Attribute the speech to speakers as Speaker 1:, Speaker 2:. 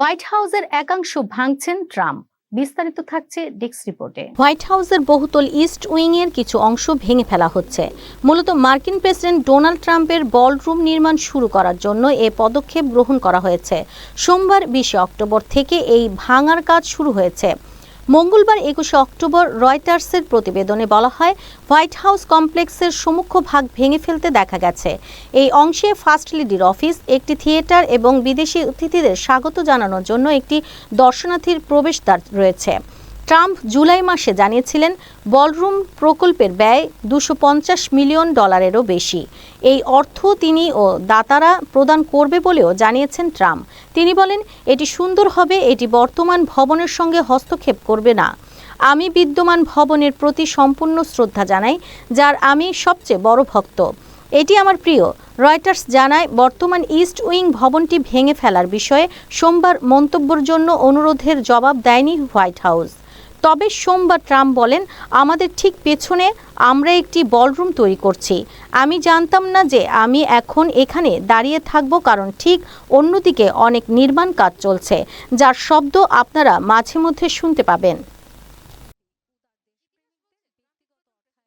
Speaker 1: White হাউসের একাংশ ভাঙছেন Trump. বিস্তারিত থাকছে ডেক্স রিপোর্টে।
Speaker 2: হোয়াইট হাউসের বহুতল ইস্ট উইং এর কিছু অংশ ভেঙে ফেলা হচ্ছে। মূলত মার্কিন প্রেসিডেন্ট ডোনাল্ড ট্রাম্পের বলরুম নির্মাণ শুরু করার জন্য এ পদক্ষেপ গ্রহণ করা হয়েছে। সোমবার বিশে অক্টোবর থেকে এই ভাঙার কাজ শুরু হয়েছে। মঙ্গলবার একুশে অক্টোবর রয়টার্সের প্রতিবেদনে বলা হয়, হোয়াইট হাউস কমপ্লেক্সের সমুখ ভাগ ভেঙে ফেলতে দেখা গেছে। এই অংশে ফার্স্ট লেডির অফিস, একটি থিয়েটার এবং বিদেশি অতিথিদের স্বাগত জানানোর জন্য একটি দর্শনার্থীর প্রবেশদ্বার রয়েছে। ট্রাম্প জুলাই মাসে জানিয়েছিলেন, বলরুম প্রকল্পের ব্যয় দুশো মিলিয়ন ডলারেরও বেশি। এই অর্থ তিনি ও দাতারা প্রদান করবে বলেও জানিয়েছেন ট্রাম্প। তিনি বলেন, এটি সুন্দর হবে, এটি বর্তমান ভবনের সঙ্গে হস্তক্ষেপ করবে না। আমি বিদ্যমান ভবনের প্রতি সম্পূর্ণ শ্রদ্ধা জানাই, যার আমি সবচেয়ে বড় ভক্ত। এটি আমার প্রিয়। রয়টার্স জানায়, বর্তমান ইস্ট উইং ভবনটি ভেঙে ফেলার বিষয়ে সোমবার মন্তব্যের জন্য অনুরোধের জবাব দেয়নি হোয়াইট হাউস। তবে সোমবার ট্রাম্প বলেন, আমাদের ঠিক পেছনে আমরা একটি বলরুম তৈরি করছি। আমি জানতাম না যে আমি এখন এখানে দাঁড়িয়ে থাকব কারণ ঠিক অন্যদিকে অনেক নির্মাণ কাজ চলছে, যার শব্দ আপনারা মাঝে মধ্যে শুনতে পাবেন।